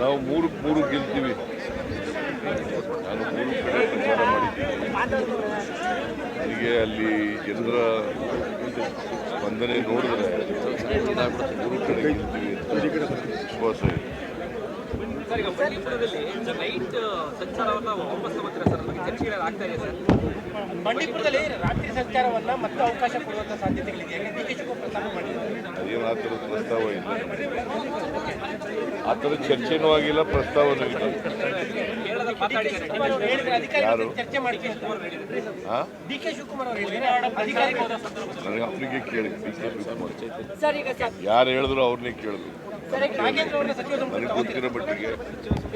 ನಾವು ಮೂರು ಮೂರು ಗೆಲ್ತೀವಿ. ನಾನು ಮೂರು ಕಡೆ ಪ್ರಚಾರ ಮಾಡಿದ್ದೀನಿ. ನನಗೆ ಅಲ್ಲಿ ಜನರ ಸ್ಪಂದನೆ ನೋಡಿದ್ರೆ ಮೂರು ಕಡೆ ಗೆಲ್ತೀವಿ ಅಂತ ವಿಶ್ವಾಸ ಇದೆ. ಸರ್ ಈಗ ಬಂಡೀಪುರದಲ್ಲಿ ನೈಟ್ ಸಂಚಾರವನ್ನ ವಾಪಸ್ ತಗೋತೀರಾ ಸರ್? ಚರ್ಚೆಗಳು ಆಗ್ತಾ ಇದೆ ಸರ್? ಬಂಡೀಪುರದಲ್ಲಿ ರಾತ್ರಿ ಸಂಚಾರವನ್ನ ಮತ್ತೆ ಅವಕಾಶ ಕೊಡುವಂತ ಸಾಧ್ಯತೆಗಳಿದೆ ಡಿ ಕೆ ಶಿವಕುಮಾರ್ ಪ್ರಸ್ತಾಪ ಮಾಡಿದ್ದಾರೆ. ಅದೇನು ಆ ಥರದ ಪ್ರಸ್ತಾವ ಇಲ್ಲ. ಆ ಥರ ಚರ್ಚೆನೂ ಆಗಿಲ್ಲ ಪ್ರಸ್ತಾವನೂ ಇಲ್ಲ. ಯಾರು? ಚರ್ಚೆ ಮಾಡಿ ಡಿ ಕೆ ಶಿವಕುಮಾರ್ ಅವರು ನನಗೆ ಅವರಿಗೆ ಕೇಳಿ ಯಾರು ಹೇಳಿದ್ರು ಅವ್ರನ್ನೇ ಕೇಳಬೇಕು. ನನಗೆ ಗೊತ್ತಿರೋ ಮಟ್ಟಿಗೆ,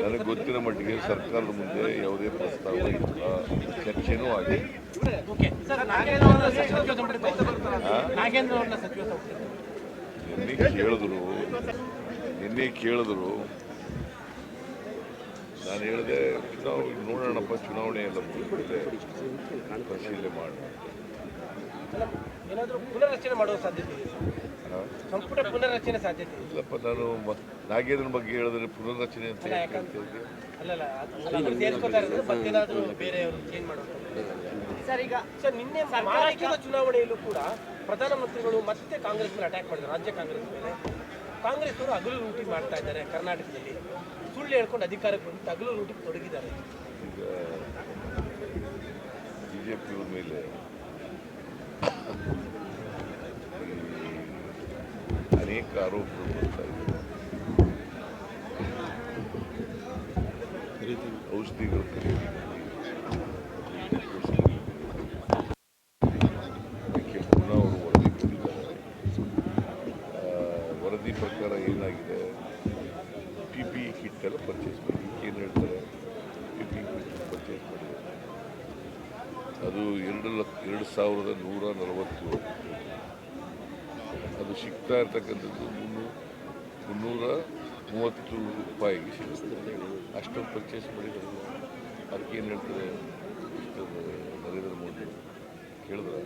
ನನಗೆ ಗೊತ್ತಿರೋ ಮಟ್ಟಿಗೆ ಸರ್ಕಾರದ ಮುಂದೆ ಯಾವುದೇ ಪ್ರಸ್ತಾವ ಇಲ್ಲ. ಚರ್ಚೆನೂ ಆಗಿದೆ. ನಿನ್ನೆ ಕೇಳಿದ್ರು ನಿನ್ನೆ ಕೇಳಿದ್ರು. ನಾನು ಹೇಳಿದೆ ಚುನಾವಣೆ ನೋಡೋಣಪ್ಪ, ಚುನಾವಣೆ ಎಲ್ಲ ಮುಗಿದ್ಮೇಲೆ ಪರಿಶೀಲನೆ ಮಾಡಿ ಸಂಪುಟ ಪುನರ್ರಚನೆ ಸಾಧ್ಯತೆ ಇಲ್ಲಪ್ಪ ನಾನು ನಾಗೇಂದ್ರನ ಬಗ್ಗೆ ಹೇಳಿದ್ರೆ ಪುನರ್ರಚನೆ ಅಂತ ಸರ್ ಈಗ ಸರ್ ನಿನ್ನೆ ಮಹಾರಾಷ್ಟ್ರದ ಚುನಾವಣೆಯಲ್ಲೂ ಕೂಡ ಪ್ರಧಾನಮಂತ್ರಿಗಳು ಮತ್ತೆ ಕಾಂಗ್ರೆಸ್ ಮೇಲೆ ಅಟ್ಯಾಕ್ ಮಾಡಿದ್ರು ರಾಜ್ಯ ಕಾಂಗ್ರೆಸ್ ಮೇಲೆ. ಕಾಂಗ್ರೆಸ್ ಅವರು ಹಗಲು ಲೂಟಿ ಮಾಡ್ತಾ ಇದ್ದಾರೆ ಕರ್ನಾಟಕದಲ್ಲಿ. ಸುಳ್ಳು ಹೇಳ್ಕೊಂಡು ಅಧಿಕಾರಕ್ಕೆ ಬಂದು ಹಗಲು ಲೂಟಿಗೆ ತೊಡಗಿದ್ದಾರೆ. ಈಗ ಬಿ ಜೆ ಪಿಯವ್ರ ಮೇಲೆ ಅನೇಕ ಆರೋಪಗಳು ಬರ್ತಾ ಇದೆ ಔಷಧಿಗಳು ಖರೀದಿ ವರದಿ ಪ್ರಕಾರ ಏನಾಗಿದೆ? ಪಿ ಪಿ ಕಿಟ್ ಪರ್ಚೇಸ್ ಮಾಡಿ. ಏನು ಹೇಳ್ತಾರೆ? ಕಿಟ್ ಪರ್ಚೇಸ್ ಮಾಡಿದ್ದಾರೆ ಅದು ಎರಡು ಲಕ್ಷ, ಎರಡು ಸಾವಿರದ ನೂರ ನಲವತ್ತೇಳು ಅದು ಸಿಗ್ತಾ ಇರ್ತಕ್ಕಂಥದ್ದು ಮುನ್ನೂರು ಮುನ್ನೂರ ಮೂವತ್ತು ರೂಪಾಯಿಗೆ ಸಿಗುತ್ತೆ. ಅಷ್ಟು ಪರ್ಚೇಸ್ ಮಾಡಿದ್ರು. ಅದಕ್ಕೆ ಏನು ಹೇಳ್ತಾರೆ ನರೇಂದ್ರ ಮೋದಿ ಕೇಳಿದ್ರೆ?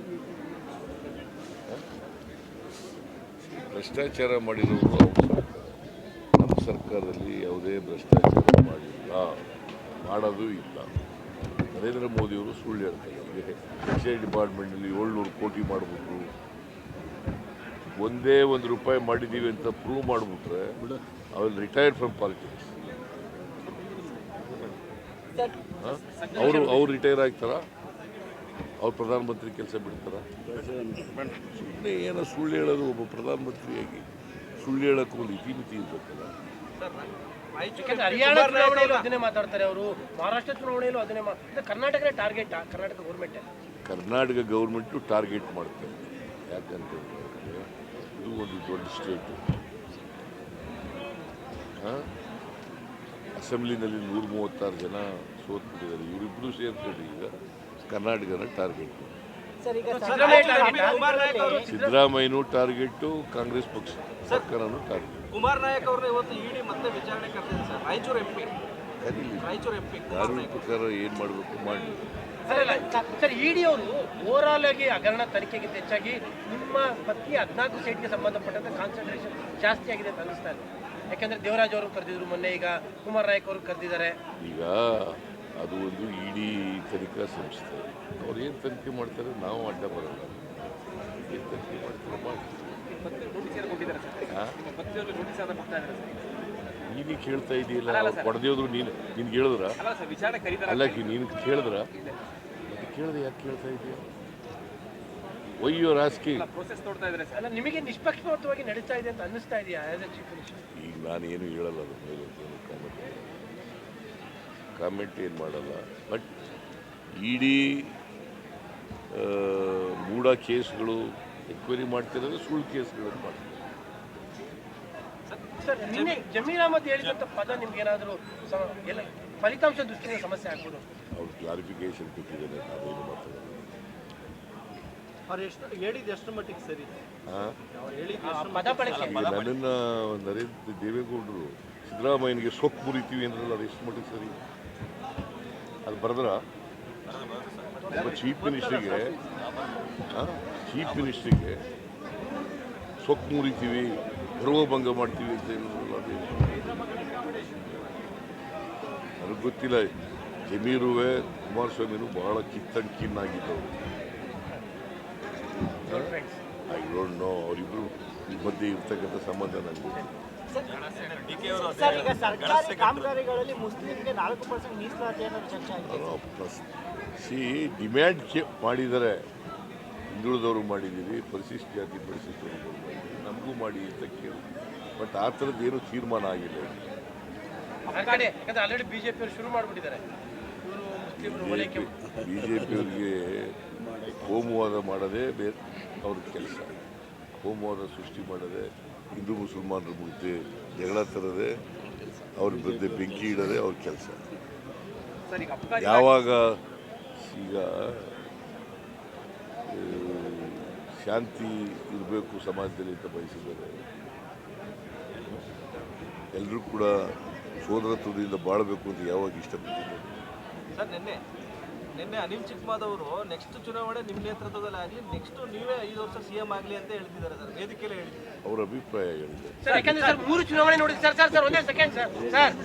ಭ್ರಷ್ಟಾಚಾರ ಮಾಡಿರೋರು ನಮ್ಮ ಸರ್ಕಾರದಲ್ಲಿ ಯಾವುದೇ ಭ್ರಷ್ಟಾಚಾರ ಮಾಡಿಲ್ಲ. ಮಾಡೋದು ಇಲ್ಲ. ನರೇಂದ್ರ ಮೋದಿಯವರು ಸುಳ್ಳು ಹೇಳ್ತಾರೆ. ಎಕ್ಸೈಸ್ ಡಿಪಾರ್ಟ್ಮೆಂಟಲ್ಲಿ ಏಳ್ನೂರು ಕೋಟಿ ಮಾಡಿಬಿಟ್ರು. ಒಂದೇ ಒಂದು ರೂಪಾಯಿ ಮಾಡಿದ್ದೀವಿ ಅಂತ ಪ್ರೂವ್ ಮಾಡಿಬಿಟ್ರೆ ಅವ್ರು ರಿಟೈರ್ಡ್ ಫ್ರಮ್ ಪಾಲಿಟಿಕ್ಸ್ ಅವರು ಅವ್ರು ರಿಟೈರ್ ಆಗ್ತಾರ? ಅವ್ರು ಪ್ರಧಾನಮಂತ್ರಿ ಕೆಲಸ ಬಿಡ್ತಾರ? ಸುಮ್ಮನೆ ಏನೋ ಸುಳ್ಳು ಹೇಳೋದು ಒಬ್ಬ ಪ್ರಧಾನಮಂತ್ರಿಯಾಗಿ ಸುಳ್ಳು ಹೇಳೋಕ್ಕೂ ಒಂದು ಇತಿಮಿತಿ ಇರ್ಬೇಕಲ್ಲ ಯಾಕಂದ್ರೆ ಹರಿಯಾಣ ಚುನಾವಣೆಯಲ್ಲೂ ಅದನ್ನೇ ಮಾತಾಡ್ತಾರೆ ಅವರು. ಮಹಾರಾಷ್ಟ್ರ ಚುನಾವಣೆಯಲ್ಲೂ ಅದನ್ನೇ target Karnataka government Karnataka government target ಮಾಡ್ತಾರೆ ಯಾಕಂತ ಹೇಳಿದ್ರೆ ಇದು ಒಂದು ದೊಡ್ಡ ಸ್ಟೇಟು ಅಸೆಂಬ್ಲಿನಲ್ಲಿ ನೂರ ಮೂವತ್ತಾರು ಜನ ಸೋತ್ಬಿಟ್ಟಿದ್ದಾರೆ. ಇವರಿಬ್ಬರು ಸೇರ್ಕೊಂಡು ಈಗ ಕರ್ನಾಟಕನ ಟಾರ್ಗೆಟ್ ಸರ್ ಈಗ ಸಿದ್ದರಾಮಯ್ಯನೂ ಟಾರ್ಗೆಟ್ ಕಾಂಗ್ರೆಸ್ ಪಕ್ಷ ಸರ್ಕಾರನೂ ಟಾರ್ಗೆಟ್ ಕುಮಾರ್ ನಾಯಕ್ ಅವ್ರನ್ನ ಇವತ್ತು ಇಡಿ ಮತ್ತೆ ವಿಚಾರಣೆ ಕರೆದಿದೆ ಸರ್. ರಾಯಚೂರು ಎಂ ಪಿ ಕಾನೂನು ಪ್ರಕಾರ ಏನು ಮಾಡಬೇಕು ಮಾಡಿ ಸರ್ ಇಡಿ ಅವರು ಓವರಾಲ್ ಆಗಿ ಹಗರಣ ತನಿಖೆಗಿಂತ ಹೆಚ್ಚಾಗಿ ನಿಮ್ಮ ಪತ್ನಿ ಹದಿನಾಲ್ಕು ಸೀಟ್ಗೆ ಸಂಬಂಧಪಟ್ಟಂತೆ ಕಾನ್ಸಂಟ್ರೇಷನ್ ಜಾಸ್ತಿ ಆಗಿದೆ ಅಂತ ಅನಿಸ್ತಾ ಇದೆ. ಯಾಕಂದ್ರೆ ದೇವರಾಜ್ ಅವರು ಕರೆದಿದ್ರು ಮೊನ್ನೆ ಈಗ ಕುಮಾರ್ ನಾಯಕ್ ಅವರು ಕರೆದಿದ್ದಾರೆ. ಈಗ ಅದು ಒಂದು ಇಡಿ ತನಿಖಾ ಸಂಸ್ಥೆ. ಅವ್ರು ಏನು ತನಿಖೆ ಮಾಡ್ತಾರೆ? ನಾವು ಅಡ್ಡ ಬರಲ್ಲ. ಏನು ತನಿಖೆ ಮಾಡ್ತಾರೆ? ಮಾಡಿ ನೀನು ಕೇಳ್ತಾ ಇದೆಯಲ್ಲ ಹೊಡೆದೇವ್ರು ನೀನು ನೀನು ಕೇಳಿದ್ರ? ಅಲ್ಲ ನೀನು ಕೇಳಿದ್ರ? ಮತ್ತೆ ಕೇಳಿದೆ ಯಾಕೆ ಕೇಳ್ತಾ ಇದೆಯಾ? ಅಯ್ಯೋ ರಾಜಕೀಯ ಅಲ್ಲ ನಿಮಗೆ ನಿಷ್ಪಕ್ಷಪಾತವಾಗಿ ನಡೀತಾ ಇದೆ ಅಂತ ಅನ್ನಿಸ್ತಾ ಇದೆಯಾ ಈಗ ನಾನು ಏನು ಹೇಳಲ್ಲ ಅದು ಮೇಲೆ ಏನು ಕಾಮೆಂಟ್ ಕಾಮೆಂಟ್ ಏನು ಮಾಡಲ್ಲ. ಬಟ್ ಇಡೀ ಮೂಡ ಕೇಸ್ಗಳು ಎಕ್ವೈರಿ ಮಾಡ್ತಿರೋದು ಸುಳ್ಳು ಕೇಸ್ಗಳನ್ನು ಮಾಡ್ತಾರೆ ಸರ್ ನಿನ್ನೆ ಜಮೀರ್ ಅಹಮದ್ ಹೇಳಿದಂಥ ಪದ ನಿಮ್ಗೆ ಏನಾದರೂ ಎಲ್ಲ ಫಲಿತಾಂಶ ದೃಷ್ಟಿಯಿಂದ ಸಮಸ್ಯೆ ಆಗ್ಬೋದು? ಅವ್ರು ಕ್ಲಾರಿಫಿಕೇಶನ್ ಕೊಟ್ಟಿದ್ದಾರೆ ನಾವೇನು ಮಾತಾಡೋದು ಅವ್ರು ಎಷ್ಟು ಹೇಳಿದ್ದು ಎಷ್ಟು ಮಟ್ಟಿಗೆ ಸರಿ? ಹಾಂ? ಅವ್ರು ಹೇಳಿದ್ದು ಆ ಪದ ಬಳಕೆ ಈಗ ನನ್ನನ್ನು ನರೇಂದ್ರ ದೇವೇಗೌಡರು ಸಿದ್ದರಾಮಯ್ಯನಿಗೆ ಸೊಕ್ಕು ಮುರಿತೀವಿ ಅಂದ್ರಲ್ಲ ಅದು ಎಷ್ಟು ಮಟ್ಟಿಗೆ ಸರಿ? ಅದು ಬರೆದ್ರ? ಒಬ್ಬ ಚೀಫ್ ಮಿನಿಸ್ಟ್ರಿಗೆ ಚೀಫ್ ಮಿನಿಸ್ಟ್ರಿಗೆ ಸೊಕ್ಕು ಮುರಿತೀವಿ ಗರ್ವಭಂಗ ಮಾಡ್ತೀವಿ ಅಂತ ಹೇಳಿದ್ರಲ್ಲ ನನಗೆ ಗೊತ್ತಿಲ್ಲ ಜಮೀರುವೆ ಕುಮಾರಸ್ವಾಮಿನೂ ಬಹಳ ಕಿತ್ತಣ್ಣ ಕಿನ್ನಾಗಿದ್ದವರು ಐ ಡೋಂಟ್ ನೋ ಅವರಿಬ್ಬರು ಮಧ್ಯೆ ಇರ್ತಕ್ಕಂಥ ಸಂಬಂಧ ನನಗೆ ಸಿ ಡಿಮ್ಯಾಂಡ್ ಮಾಡಿದರೆ ಮಾಡಿದ್ದಾರೆ. ಹಿಂದುಳಿದವರು ಮಾಡಿದ್ದೀರಿ ಪರಿಶಿಷ್ಟ ಜಾತಿ ಪರಿಶಿಷ್ಟವರು ನಮಗೂ ಮಾಡಿ ಅಂತ ಕೇಳಿ. ಬಟ್ ಆ ಥರದ್ದು ಏನು ತೀರ್ಮಾನ ಆಗಿಲ್ಲ. ಆಲ್ರೆಡಿ ಬಿಜೆಪಿ ಅವರು ಶುರು ಮಾಡಿಬಿಟ್ಟಿದ್ದಾರೆ. ಬಿ ಜೆ ಪಿಯವರಿಗೆ ಹೋಮವಾದ ಮಾಡೋದೇ ಬೇರೆ ಅವ್ರ ಕೆಲಸ. ಕೋಮುವಾದ ಸೃಷ್ಟಿ ಮಾಡದೇ ಹಿಂದೂ ಮುಸಲ್ಮಾನರ ಮುಂದೆ ಜಗಳ ತರದೆ ಅವ್ರ ಬಂದೆ ಬೆಂಕಿ ಇಡೋದೇ ಅವ್ರ ಕೆಲಸ. ಯಾವಾಗ ಈಗ ಶಾಂತಿ ಇರಬೇಕು ಸಮಾಜದಲ್ಲಿ ಅಂತ ಬಯಸಿದ್ದಾರೆ. ಎಲ್ಲರೂ ಕೂಡ ಸೋದರತ್ವದಿಂದ ಬಾಳಬೇಕು ಅಂತ ಯಾವಾಗ ಇಷ್ಟಪಟ್ಟಿದ್ದಾರೆ ಸರ್ ನಿನ್ನೆ ನಿನ್ನೆ ಅನಿಲ್ ಚಿಕ್ಮಾದವರು ನೆಕ್ಸ್ಟ್ ಚುನಾವಣೆ ನಿಮ್ಮ ನೇತೃತ್ವದಲ್ಲಿ ಆಗಲಿ ನೆಕ್ಸ್ಟ್ ನೀವೇ ಐದು ವರ್ಷ ಸಿ ಎಂ ಆಗಲಿ ಅಂತ ಹೇಳ್ತಿದ್ದಾರೆ ಸರ್ ವೇದಿಕೆಯಲ್ಲೇ ಹೇಳಿದ್ದಾರೆ ಅವರ ಅಭಿಪ್ರಾಯ ಹೇಳಿದ್ದಾರೆ ಸರ್ ಯಾಕಂದ್ರೆ ಸರ್ ಮೂರು ಚುನಾವಣೆ ನೋಡಿ ಸರ್ ಸರ್ ಸರ್ ಒಂದೇ ಸೆಕೆಂಡ್ ಸರ್ ಸರ್.